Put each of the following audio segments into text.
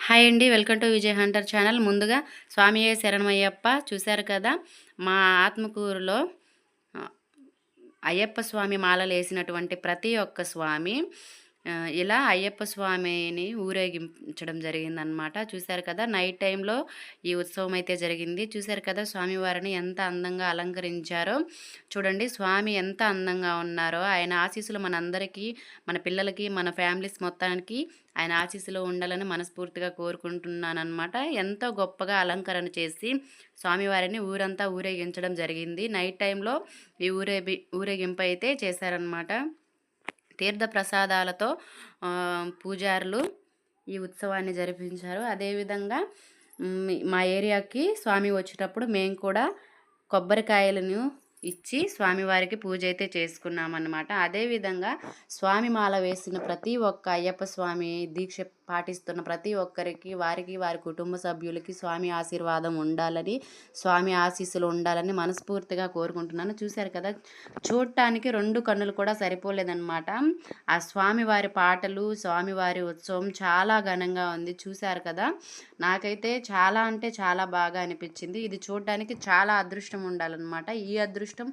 Hi అండి welcome to Vijay hunter channel. ముందుగా స్వామి శరణమయ్యప్ప చూశారు కదా మా ఆత్మకూరులో అయ్యప్ప స్వామి మాలలు వేసినటువంటి ప్రతి ఒక్క స్వామి ఇలా అయ్యప్ప స్వామిని ఊరేగించడం జరిగిందనమాట చూశారు కదా నైట్ టైంలో ఈ ఉత్సవం అయితే జరిగింది. చూశారు కదా స్వామివారిని ఎంత అందంగా అలంకరించారో. చూడండి స్వామి ఎంత అందంగా ఉన్నారో. ఆయన ఆశీస్సులు మనందరికీ మన పిల్లలకి మన ఫ్యామిలీస్ మొత్తానికి ఆయన ఆశీస్సులో ఉండాలని మనస్ఫూర్తిగా కోరుకుంటున్నానమాట ఎంతో గొప్పగా అలంకరణ చేసి స్వామివారిని ఊరంతా ఊరేగించడం జరిగింది. నైట్ టైంలో ఈ ఊరేగి ఊరేగింపు అయితే చేశారనమాట తీర్థ ప్రసాదాలతో పూజారులు ఈ ఉత్సవాన్ని జరిపించారు. అదేవిధంగా మా ఏరియాకి స్వామి వచ్చేటప్పుడు మేము కూడా కొబ్బరికాయలను ఇచ్చి స్వామివారికి పూజ అయితే చేసుకున్నామన్నమాట. అదేవిధంగా స్వామి మాల వేసిన ప్రతి ఒక్క అయ్యప్ప స్వామి దీక్ష పాటిస్తున్న ప్రతి ఒక్కరికి వారికి వారి కుటుంబ సభ్యులకి స్వామి ఆశీర్వాదం ఉండాలని స్వామి ఆశీస్సులు ఉండాలని మనస్ఫూర్తిగా కోరుకుంటున్నాను. చూశారు కదా చూడటానికి రెండు కన్నులు కూడా సరిపోలేదన్నమాట. ఆ స్వామివారి పాటలు స్వామివారి ఉత్సవం చాలా ఘనంగా ఉంది. చూశారు కదా నాకైతే చాలా అంటే చాలా బాగా అనిపించింది. ఇది చూడటానికి చాలా అదృష్టం ఉండాలన్నమాట. ఈ అదృష్టం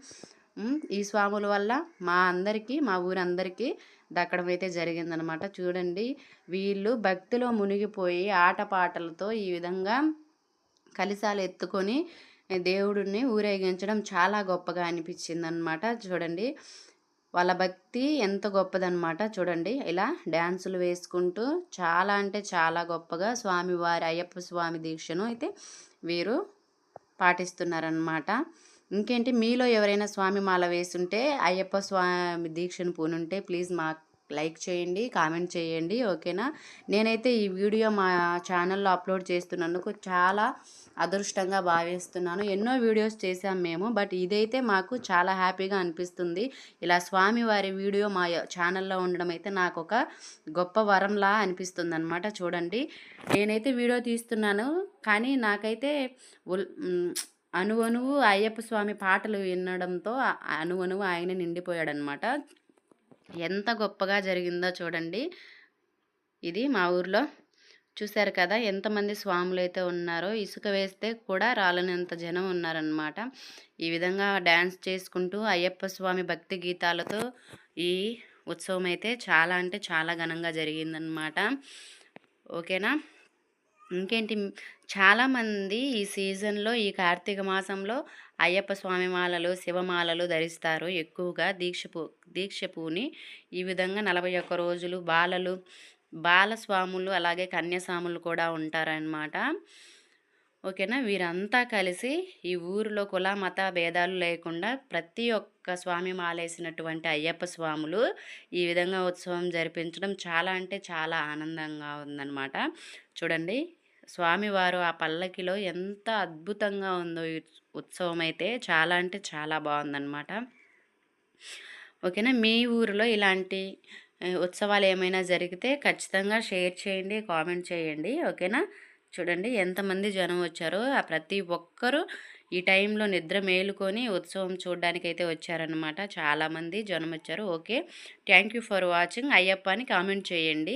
ఈ స్వాముల వల్ల మా అందరికీ మా ఊరందరికీ దక్కడం అయితే జరిగిందనమాట. చూడండి వీళ్ళు భక్తిలో మునిగిపోయి ఆటపాటలతో ఈ విధంగా కలిసాలు ఎత్తుకొని దేవుడిని ఊరేగించడం చాలా గొప్పగా అనిపించిందనమాట. చూడండి వాళ్ళ భక్తి ఎంత గొప్పదనమాట. చూడండి ఇలా డ్యాన్సులు వేసుకుంటూ చాలా అంటే చాలా గొప్పగా స్వామివారి అయ్యప్ప స్వామి దీక్షను అయితే వీరు పాటిస్తున్నారనమాట. ఇంకేంటి? మీలో ఎవరైనా స్వామి మాల వేసుంటే అయ్యప్ప స్వామి దీక్షను పూనుంటే ప్లీజ్ మా లైక్ చేయండి కామెంట్ చేయండి ఓకేనా? నేనైతే ఈ వీడియో మా ఛానల్లో అప్లోడ్ చేస్తున్నందుకు చాలా అదృష్టంగా భావిస్తున్నాను. ఎన్నో వీడియోస్ చేసాం మేము బట్ ఇదైతే మాకు చాలా హ్యాపీగా అనిపిస్తుంది. ఇలా స్వామివారి వీడియో మా ఛానల్లో ఉండడం అయితే నాకు ఒక గొప్ప వరంలా అనిపిస్తుంది అనమాట చూడండి. నేనైతే వీడియో తీస్తున్నాను కానీ నాకైతే అనువనువు అయ్యప్ప స్వామి పాటలు వినడంతో అనువనువు ఆయన నిండిపోయాడనమాట. ఎంత గొప్పగా జరిగిందో చూడండి. ఇది మా ఊర్లో చూశారు కదా ఎంతమంది స్వాములు అయితే ఉన్నారో ఇసుక వేస్తే కూడా రాలనంత జనం ఉన్నారనమాట. ఈ విధంగా డ్యాన్స్ చేసుకుంటూ అయ్యప్ప స్వామి భక్తి గీతాలతో ఈ ఉత్సవం అయితే చాలా అంటే చాలా ఘనంగా జరిగిందనమాట. ఓకేనా? ఇంకేంటి? చాలామంది ఈ సీజన్లో ఈ కార్తీక మాసంలో అయ్యప్ప స్వామి మాలలు శివమాలలు ధరిస్తారు. ఎక్కువగా దీక్ష పూ దీక్ష పూని ఈ విధంగా నలభై ఒక్క రోజులు బాలలు బాలస్వాములు అలాగే కన్యస్వాములు కూడా ఉంటారనమాట ఓకేనా? వీరంతా కలిసి ఈ ఊరిలో కుల మత భేదాలు లేకుండా ప్రతి ఒక్క స్వామి మాలేసినటువంటి అయ్యప్ప స్వాములు ఈ విధంగా ఉత్సవం జరిపించడం చాలా అంటే చాలా ఆనందంగా ఉందన్నమాట. చూడండి. స్వామివారు ఆ పల్లకిలో ఎంత అద్భుతంగా ఉందో ఈ ఉత్సవం అయితే చాలా అంటే చాలా బాగుందన్నమాట. ఓకేనా? మీ ఊరిలో ఇలాంటి ఉత్సవాలు ఏమైనా జరిగితే ఖచ్చితంగా షేర్ చేయండి కామెంట్ చేయండి. ఓకేనా? చూడండి ఎంతమంది జనం వచ్చారో ఆ ప్రతి ఒక్కరూ ఈ టైంలో నిద్ర మేలుకొని ఉత్సవం చూడడానికి అయితే వచ్చారనమాట చాలామంది జనం వచ్చారు. Okay? Thank you for watching. Ayyappa అని కామెంట్ చేయండి.